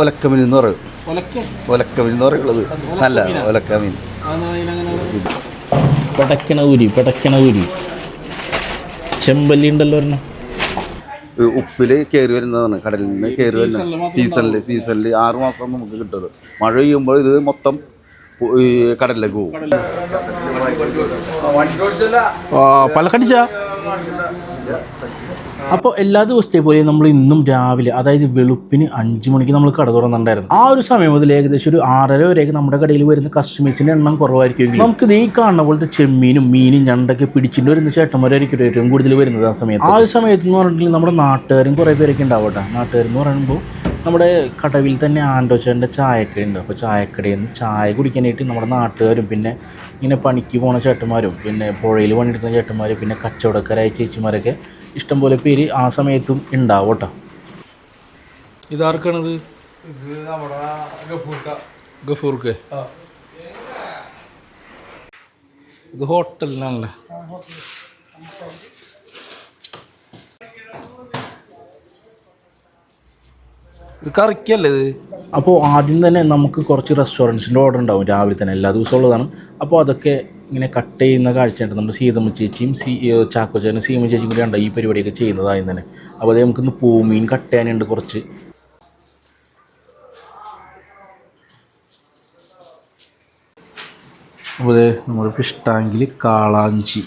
ഒലക്കമീൻ എന്ന് പറയും. ഒലക്ക? ഒലക്കമീൻ എന്ന് പറയുള്ളത് നല്ല ഒലക്കമീൻ. പടക്കണൂരി പെടക്കണ ഊരി ചെമ്പല്ലി ഉണ്ടല്ലോ ഒരെണ്ണം. ഉപ്പിൽ കയറി വരുന്നതാണ് കടലിൽ നിന്ന് കയറി വരുന്ന സീസണിൽ സീസണിൽ ആറ് മാസം നമുക്ക് കിട്ടുന്നത്. മഴ പെയ്യുമ്പോൾ ഇത് മൊത്തം കടലിലേക്ക് പോകും. പലക്കടിച്ച അപ്പോൾ എല്ലാ ദിവസത്തെ പോലെ നമ്മൾ ഇന്നും രാവിലെ അതായത് വെളുപ്പിന് അഞ്ച് മണിക്ക് നമ്മൾ കട തുറന്നുണ്ടായിരുന്നു ആ ഒരു സമയം മുതൽ ഏകദേശം ഒരു ആറര വരെയൊക്കെ നമ്മുടെ കടയിൽ വരുന്ന കസ്റ്റമേഴ്സിന്റെ എണ്ണം കുറവായിരിക്കും. നമുക്ക് ഈ കാണുന്ന പോലത്തെ ചെമ്മീനും മീനും ഞണ്ടൊക്കെ പിടിച്ചിട്ട് വരുന്ന ചേട്ടന്മാരായിരിക്കും ഏറ്റവും കൂടുതൽ വരുന്നത് ആ സമയത്ത്. ആ ഒരു സമയത്ത് എന്ന് പറഞ്ഞിട്ടുണ്ടെങ്കിൽ നമ്മുടെ നാട്ടുകാരും കുറേ പേരൊക്കെ ഉണ്ടാവട്ടെ നാട്ടുകാരെന്ന് പറയുമ്പോൾ നമ്മുടെ കടവിൽ തന്നെ ആൻഡോച്ചേന്റെ ചായക്കട ഉണ്ട്. അപ്പോൾ ചായക്കടയിൽ നിന്ന് ചായ കുടിക്കാനായിട്ട് നമ്മുടെ നാട്ടുകാരും പിന്നെ ഇങ്ങനെ പണിക്ക് പോണ ചേട്ടന്മാരും പിന്നെ പുഴയിൽ പണിയെടുക്കുന്ന ചേട്ടന്മാരും പിന്നെ കച്ചവടക്കാരായ ചേച്ചിമാരൊക്കെ ഇഷ്ടംപോലെ പേര് ആ സമയത്തും ഉണ്ടാവും കേട്ടോ ഇതാർക്കാണിത് ഗഫൂർക്ക്. ഇത് ഹോട്ടലിനാണല്ലേ? കറിക്കല്ലേ ഇത്? അപ്പോൾ ആദ്യം തന്നെ നമുക്ക് കുറച്ച് റെസ്റ്റോറന്റ്സിന്റെ ഓർഡർ ഉണ്ടാവും രാവിലെ തന്നെ. എല്ലാ ദിവസവും ഉള്ളതാണ്. അപ്പോൾ അതൊക്കെ ഇങ്ങനെ കട്ട് ചെയ്യുന്ന കാഴ്ചയുണ്ട്. നമ്മുടെ സീതമ്മ ചേച്ചിയും സീ ചാക്കോ ചേട്ടനും സീമ ചേച്ചിയും കൂടി ഉണ്ട് ഈ പരിപാടിയൊക്കെ ചെയ്യുന്നതായി തന്നെ. അപ്പോൾ അതേ നമുക്കിന്ന് പൂമീൻ കട്ട് ചെയ്യാനുണ്ട് കുറച്ച്. അപ്പോൾ അതെ നമ്മുടെ ഫിഷ് ടാങ്കിൽ കാളാഞ്ചി.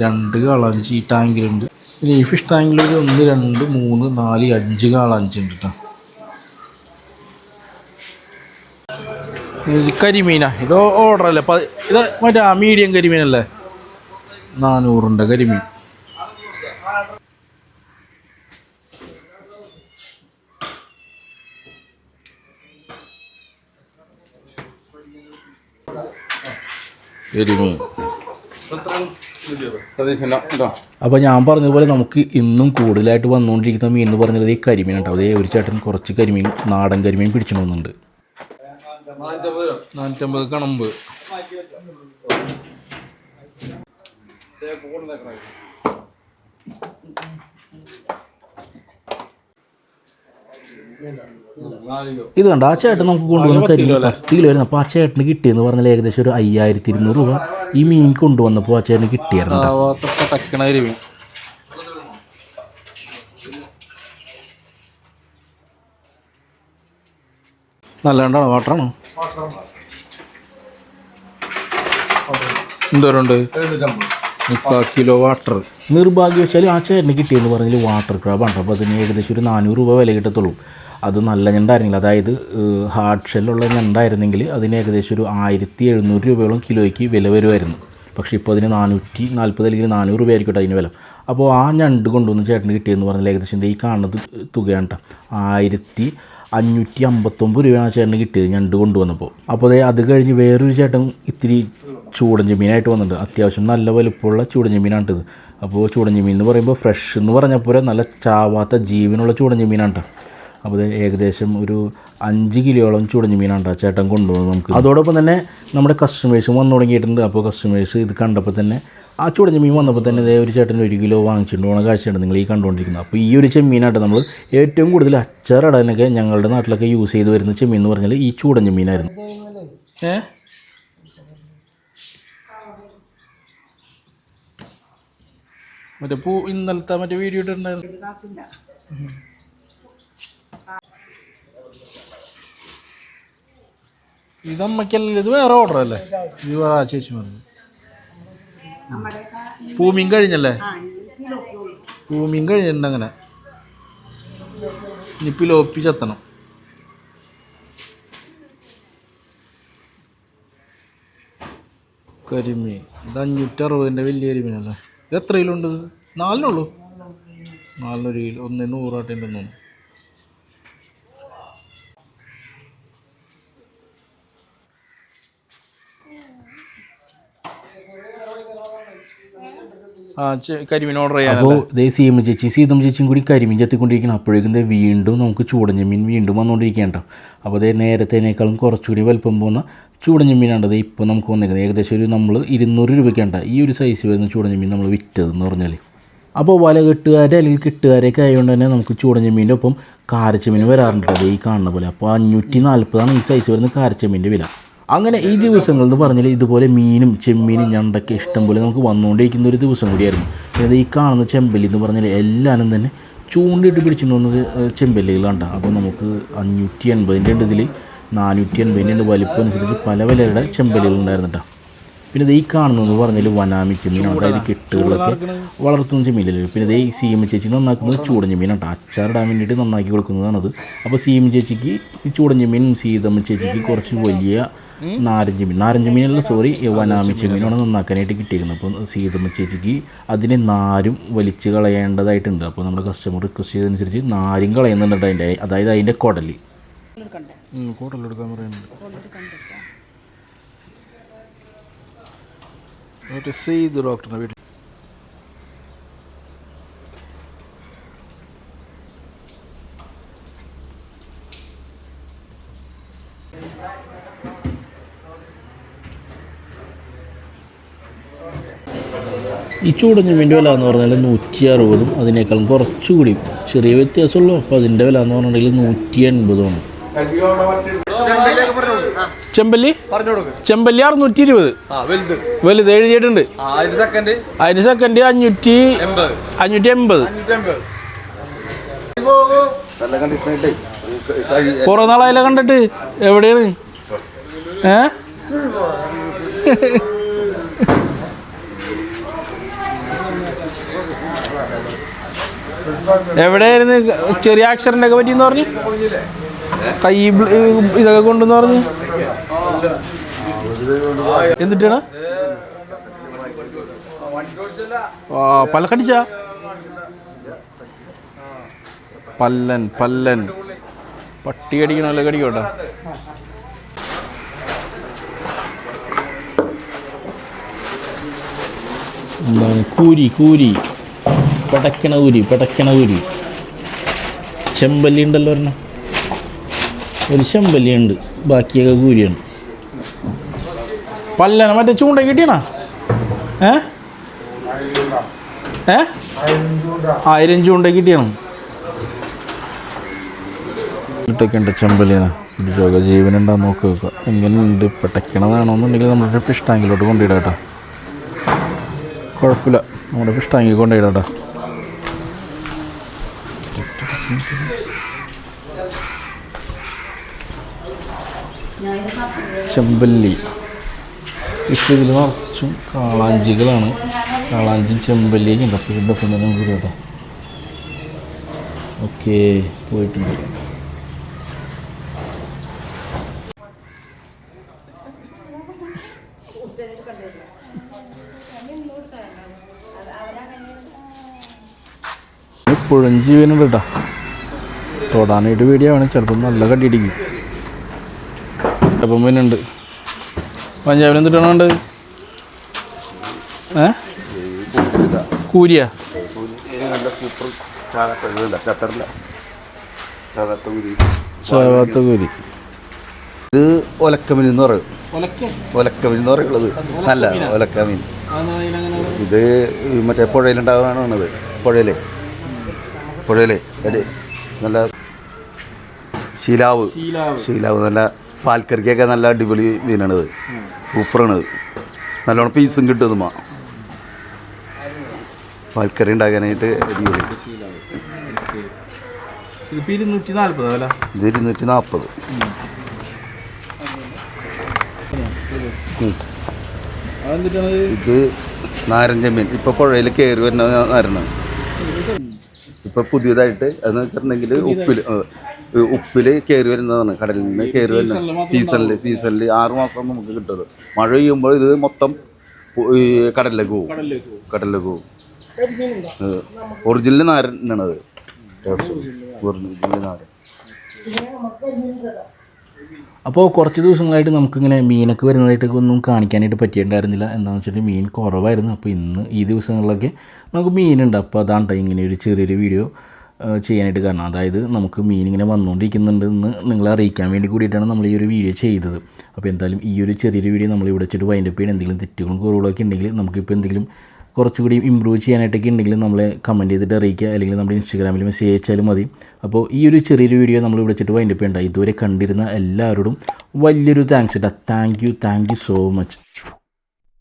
രണ്ട് കാളാഞ്ചി ഈ ടാങ്കിലുണ്ട് ഈ ഫിഷ് ടാങ്കിൽ ഒരു ഒന്ന് രണ്ട് മൂന്ന് നാല് അഞ്ച് കാളാഞ്ചി ഉണ്ട് കേട്ടോ കരിമീനാ. ഇത് ഓർഡർ അല്ലേ ഇത് മറ്റേ മീഡിയം കരിമീനല്ലേ? നാനൂറുണ്ട് കരിമീൻ. കരിമീൻ. അപ്പോൾ ഞാൻ പറഞ്ഞതുപോലെ നമുക്ക് ഇന്നും കൂടുതലായിട്ട് വന്നുകൊണ്ടിരിക്കുന്ന മീൻ എന്ന് പറഞ്ഞത് ഈ കരിമീൻ ഉണ്ടാവും അതേ ഒരു ചേട്ടൻ കുറച്ച് കരിമീൻ നാടൻ കരിമീൻ പിടിച്ചു പോകുന്നുണ്ട് നാനൂറ്റമ്പത് കണമ്പ്. ഇത് കണ്ട? ആ ചേട്ടൻ നമുക്ക് കൊണ്ടുവന്ന കരിമീൻ പത്ത് കിലോ ആയിരുന്നു അപ്പോൾ ആ ചേട്ടന് കിട്ടിയെന്ന് പറഞ്ഞാൽ ഏകദേശം ഒരു അയ്യായിരത്തി ഇരുന്നൂറ് രൂപ. ഈ മീൻ കൊണ്ടുവന്നപ്പോൾ ആ ചേട്ടന് കിട്ടിയായിരുന്നു നല്ലതാണോ? വാട്ടറാണോ? എന്തോരുണ്ട്? മുക്കാൽ കിലോ വാട്ടർ നിർഭാഗ്യവശാൽ ആ ചേട്ടന് കിട്ടിയെന്ന് പറഞ്ഞാൽ വാട്ടർ ക്രാബാണ് അപ്പോൾ അതിന് ഏകദേശം ഒരു നാനൂറ് രൂപ വില കിട്ടത്തുള്ളൂ. അത് നല്ല ഞണ്ടായിരുന്നില്ല. അതായത് ഹാർഡ് ഷെല്ലുള്ള ഞണ്ടായിരുന്നെങ്കിൽ അതിന് ഏകദേശം ഒരു ആയിരത്തി എഴുന്നൂറ് രൂപയോളം കിലോയ്ക്ക് വില വരുമായിരുന്നു പക്ഷേ ഇപ്പോൾ അതിന് നാനൂറ്റി നാൽപ്പത് അല്ലെങ്കിൽ നാനൂറ് രൂപ ആയിരിക്കട്ടെ അതിന് വില. അപ്പോൾ ആ ഞണ്ട് കൊണ്ടുവന്ന് ചേട്ടന് കിട്ടിയെന്ന് പറഞ്ഞാൽ ഏകദേശം ഈ കാണുന്നത് തുകയാണ് ആയിരത്തി അഞ്ഞൂറ്റി അമ്പത്തൊമ്പത് രൂപയാണ് ചേട്ടന് കിട്ടിയത് ഞണ്ട് കൊണ്ടുവന്നപ്പോൾ. അപ്പോൾ അതേ അത് കഴിഞ്ഞ് വേറൊരു ചേട്ടൻ ഇത്തിരി ചൂടൻ മീനായിട്ട് വന്നിട്ടുണ്ട്. അത്യാവശ്യം നല്ല വലുപ്പമുള്ള ഇത് അപ്പോൾ ചൂടൻ മീൻ എന്ന് പറയുമ്പോൾ ഫ്രഷ് എന്ന് പറഞ്ഞാൽ പോലെ നല്ല ചാവാത്ത ജീവനുള്ള കേട്ടോ അപ്പോൾ ഏകദേശം ഒരു അഞ്ച് കിലോളം ചുടഞ്ഞ മീനാണ് ചേട്ടൻ കൊണ്ടുപോകുന്നത് നമുക്ക്. അതോടൊപ്പം തന്നെ നമ്മുടെ കസ്റ്റമേഴ്സും വന്നു തുടങ്ങിയിട്ടുണ്ട്. അപ്പോൾ കസ്റ്റമേഴ്സ് ഇത് കണ്ടപ്പോൾ തന്നെ ആ ചൂടഞ്ഞ മീൻ വന്നപ്പോൾ തന്നെ ഇതേ ഒരു ചേട്ടൻ ഒരു കിലോ വാങ്ങിച്ചിട്ട് പോകുന്ന കാഴ്ചയുണ്ട് നിങ്ങൾ ഈ കണ്ടുകൊണ്ടിരിക്കുന്നത് അപ്പോൾ ഈ ഒരു ചെമ്മീനായിട്ട് നമ്മൾ ഏറ്റവും കൂടുതൽ അച്ചാറിടാനൊക്കെ ഞങ്ങളുടെ നാട്ടിലൊക്കെ യൂസ് ചെയ്ത് വരുന്ന ചെമ്മീൻ എന്ന് പറഞ്ഞാൽ ഈ ചൂടഞ്ഞ മീനായിരുന്നു. ഏ? മറ്റേ പൂ ഇന്നലത്തെ മറ്റേ വീഡിയോ ഇട്ടിട്ടുണ്ടായിരുന്നു. ഇതമ്മയ്ക്കല്ല ഇത് വേറെ ഓർഡർ അല്ലേ? ഇത് വേറെ ചേച്ചി പറഞ്ഞു. പൂമീൻ കഴിഞ്ഞല്ലേ? ഭൂമിയും കഴിഞ്ഞിട്ടുണ്ട് അങ്ങനെ. ഇനി പിലോപ്പി ചത്തണം. കരിമീൻ. ഇത് അഞ്ഞൂറ്റി അറുപതിന്റെ വലിയ കരിമീനല്ലേ? ഇത് എത്ര കിലോ ഉണ്ട്? നാലിനുള്ളൂ നാലിനൊരു കിലോ. ഒന്ന് നൂറാട്ടിന്റെ തോന്നുന്നു കരിമീൻ ഓർഡർ ചെയ്യാൻ അപ്പോൾ ചേച്ചിയും കൂടി കരിമീൻ ചെത്തിക്കൊണ്ടിരിക്കണം. അപ്പോഴേക്കും വീണ്ടും നമുക്ക് ചൂടൻ മീൻ വീണ്ടും വന്നുകൊണ്ടിരിക്കുകയാണ് അപ്പോൾ അതേ നേരത്തേനേക്കാളും കുറച്ചുകൂടി വലുപ്പം പോകുന്ന ദേ ഇപ്പോൾ നമുക്ക് വന്നിരിക്കുന്നത് ഏകദേശം ഒരു നമ്മൾ ഇരുന്നൂറ് രൂപയ്ക്കാണ് ട്ടോ ഈ ഒരു സൈസ് വരുന്ന ചൂടൻ മീൻ നമ്മൾ വിറ്റതെന്ന് പറഞ്ഞാൽ അപ്പോൾ വല കെട്ടുകാരെ അല്ലെങ്കിൽ കെട്ടുകാരെയൊക്കെ ആയതുകൊണ്ട് തന്നെ നമുക്ക് ചൂടഞ്ഞമീന്റെ ഒപ്പം കാരച്ചമീൻ വരാറുണ്ട് അത് ഈ കാണുന്ന പോലെ. അപ്പോൾ അഞ്ഞൂറ്റി നാൽപ്പതാണ് ഈ സൈസ് വരുന്ന കാരച്ചമീന്റെ വില. അങ്ങനെ ഈ ദിവസങ്ങൾ എന്ന് പറഞ്ഞാൽ ഇതുപോലെ മീനും ചെമ്മീനും ഞണ്ടൊക്കെ ഇഷ്ടംപോലെ നമുക്ക് വന്നുകൊണ്ടിരിക്കുന്ന ഒരു ദിവസം കൂടിയായിരുന്നു. പിന്നെ ഈ കാണുന്ന ചെമ്പല്ലി എന്ന് പറഞ്ഞാൽ എല്ലാവരും തന്നെ ചൂണ്ടിട്ട് പിടിച്ചിട്ട് വന്നത് ചെമ്പല്ലികളാണ് അപ്പോൾ നമുക്ക് അഞ്ഞൂറ്റി എൺപതിന്റെ ഉണ്ട് ഇതിൽ നാനൂറ്റി എൺപതിന്റെ ഉണ്ട്. വലിപ്പം അനുസരിച്ച് പല വിലയുടെ കേട്ടോ. പിന്നെ ഇത് ഈ കാണുന്നതെന്ന് പറഞ്ഞാൽ വനാമി ചെമ്മീനാണ് അതായത് കെട്ടുകളൊക്കെ വളർത്തുന്ന ചെമ്മീനല്ലേ. പിന്നെ ഇത് ഈ സീമ ചേച്ചി നന്നാക്കുന്നത് ചൂടൻ ചെമ്മീനാണ് അച്ചാറിടാൻ വേണ്ടിയിട്ട് നന്നാക്കി കൊടുക്കുന്നതാണത്. അപ്പോൾ സീമ ചേച്ചിക്ക് ഈ ചൂടൻ ചെമ്മീനും സീതമ്മ ചേച്ചിക്ക് കുറച്ച് വലിയ നാരഞ്ച് മീൻ. നാരഞ്ച് മീനല്ല സോറി വനാമിച്ച മീനാണ് നന്നാക്കാനായിട്ട് കിട്ടിയിരുന്നത് അപ്പോൾ സീതമ്മ ചേച്ചിക്ക് അതിനെ നാരും വലിച്ച് കളയേണ്ടതായിട്ടുണ്ട്. അപ്പോൾ നമ്മുടെ കസ്റ്റമർ റിക്വസ്റ്റ് ചെയ്തതനുസരിച്ച് നാരും കളയുന്നുണ്ട് അതിന്റെ അതായത് അതിന്റെ കുടൽ കുടലെടുക്കാൻ പറയുന്നുണ്ട്. ഡോക്ടറിന്റെ വീട്ടിൽ ഈ ചൂടഞ്ഞുമീന്റെ വില എന്ന് പറഞ്ഞാൽ നൂറ്റി അറുപതും അതിനേക്കാളും കുറച്ചുകൂടി. ചെറിയ വ്യത്യാസമുള്ളൂ. അപ്പോൾ അതിന്റെ വില എന്ന് പറഞ്ഞിട്ടുണ്ടെങ്കിൽ നൂറ്റി എൺപതുമാണ് ചെമ്പല്ലി? ചെമ്പല്ലി അറുന്നൂറ്റി ഇരുപത് വലുത്. എഴുതിയിട്ടുണ്ട്. സെക്കൻഡ് അതിന് സെക്കൻഡ് അഞ്ഞൂറ്റി അഞ്ഞൂറ്റി എൺപത്. കുറേ നാളായാലും കണ്ടിട്ട്? എവിടെയാണ്? ഏ? എവിടെയായിരുന്നു ചെറിയ ആക്സിഡന്റ് ഒക്കെ പറ്റിയെന്ന് പറഞ്ഞു? കൈ ഇതൊക്കെ കൊണ്ടെന്ന് പറഞ്ഞു? എന്നിട്ടാണ് പല്ലക്കടിച്ച? പല്ലൻ പല്ലൻ. പട്ടി അടിക്കണമല്ലോ കടിക്കോട്ടെ എന്താണ് കൂരി കൂരി. പടക്കണ ഊരി പടക്കണ ഊരി. ചെമ്പല്ലി ഉണ്ടല്ലോ ഒരെണ്ണം. ഒരു ചെമ്പല്ലി ഉണ്ട്. ബാക്കിയൊക്കെ കൂരിയാണ്. പല്ലന മറ്റേ ചൂണ്ട കിട്ടിയണ? ഏ? ഏ? ആയിരം ചൂണ്ട കിട്ടിയണം. ഇട്ടൊക്കെ ഉണ്ട് ചെമ്പല്ലിയാണ് രോഗ ജീവനുണ്ടാകും നോക്കി. വെക്കുക എങ്ങനെയുണ്ട് പെട്ടയ്ക്കണതാണോന്നുണ്ടെങ്കിൽ നമ്മുടെ ഫിഷ് ടാങ്കിലോട്ട് കൊണ്ടിടാം കേട്ടോ. കുഴപ്പമില്ല. നമ്മുടെ ഫിഷ് ടാങ്കിൽ കൊണ്ടിടാം കേട്ടോ ചെമ്പല്ലി. ഇപ്പോൾ ഇതിൽ നിറച്ചും കാളാഞ്ചികളാണ്. കാളാഞ്ചി ചെമ്പല്ലിയൊക്കെ ഉണ്ട്. അപ്പോൾ ഇതിന്റെ ഒപ്പം തന്നെ നമുക്ക് കേട്ടോ. ഓക്കെ പോയിട്ടുണ്ട്. ഇപ്പോഴും ജീവനുണ്ട് കേട്ടോ തൊടാനായിട്ട് പേടിയാണ് ചിലപ്പോൾ നല്ല കടിയിടിക്കും ചിലപ്പം പിന്നെ ഉണ്ട് പഞ്ചാബിന് എന്തിട്ടാണുണ്ട് ഏ? കൂരിയ? ചാവാത്ത കൂരി. ഇത് ഒലക്കമീൻ എന്ന് പറയും. ഒലക്കമീൻ എന്ന് പറയുള്ളത് നല്ല ഒലക്കമീൻ. ഇത് മറ്റേ പുഴയിലുണ്ടാകാനാണത് പുഴയിലെ. പുഴയിലെ നല്ല ശീലാവ്. ശീലാവ്. നല്ല പാൽക്കറിക്കൊക്കെ നല്ല അടിപൊളി മീനാണ് മീനാണിത് സൂപ്പറാണിത് നല്ലോണം പീസും കിട്ടും ഇതുമ്മ. പാൽക്കറി ഉണ്ടാക്കാനായിട്ട് അടിപൊളി ഇത് ഇരുന്നൂറ്റി നാൽപ്പത് ഇത് നാരഞ്ച മീൻ. ഇപ്പൊ പുഴയിൽ കയറി വരുന്ന നാരണം ഇപ്പൊ പുതിയതായിട്ട് അതെന്ന് വെച്ചിട്ടുണ്ടെങ്കിൽ ഉപ്പിൽ ഉപ്പിൽ കയറി വരുന്നതാണ് കടലിൽ നിന്ന് കയറി വരുന്ന സീസണിൽ സീസണിൽ ആറ് മാസം നമുക്ക് കിട്ടുന്നത്. മഴ പെയ്യുമ്പോൾ ഇത് മൊത്തം ഈ കടലിലേക്ക് പോകും. കടലിലേക്ക് പോകും. ഒറിജിനൽ നാരനാണത് ഒറിജിനൽ നാരൻ അപ്പോൾ കുറച്ച് ദിവസങ്ങളായിട്ട് നമുക്കിങ്ങനെ മീനൊക്കെ വരുന്നതായിട്ടൊക്കെ ഒന്നും കാണിക്കാനായിട്ട് പറ്റിയിട്ടുണ്ടായിരുന്നില്ല. എന്താണെന്ന് വെച്ചിട്ട് മീൻ കുറവായിരുന്നു. അപ്പോൾ ഇന്ന് ഈ ദിവസങ്ങളിലൊക്കെ നമുക്ക് മീനുണ്ട്. അപ്പോൾ അതാണ് ഇങ്ങനെ ഒരു ചെറിയൊരു വീഡിയോ ചെയ്യാനായിട്ട് കാരണം. അതായത് നമുക്ക് മീൻ ഇങ്ങനെ വന്നുകൊണ്ടിരിക്കുന്നുണ്ടെന്ന് നിങ്ങളെ അറിയിക്കാൻ വേണ്ടി കൂടിയിട്ടാണ് നമ്മൾ ഈ ഒരു വീഡിയോ ചെയ്തത്. അപ്പോൾ എന്തായാലും ഈ ഒരു ചെറിയൊരു വീഡിയോ നമ്മൾ ഇവിടെ വെച്ചിട്ട് വൈൻഡപ്പ് ചെയ്യാൻ എന്തെങ്കിലും തെറ്റുകളും കുറവുകളൊക്കെ ഉണ്ടെങ്കിൽ നമുക്കിപ്പോൾ എന്തെങ്കിലും കുറച്ചുകൂടി ഇമ്പ്രൂവ് ചെയ്യാനായിട്ടൊക്കെ ഉണ്ടെങ്കിൽ നമ്മളെ കമന്റ് ചെയ്തിട്ട് അറിയിക്കുക. അല്ലെങ്കിൽ നമ്മുടെ ഇൻസ്റ്റാഗ്രാമിൽ മെസ്സേജ് അയച്ചാലും മതി. അപ്പോൾ ഈ ഒരു ചെറിയൊരു വീഡിയോ നമ്മൾ വിളിച്ചിട്ട് വൈൻഡപ്പ് ചെയ്യണ്ട ഇതുവരെ കണ്ടിരുന്ന എല്ലാവരോടും വലിയൊരു താങ്ക്സ് ഇട്ടാ thank you thank you so much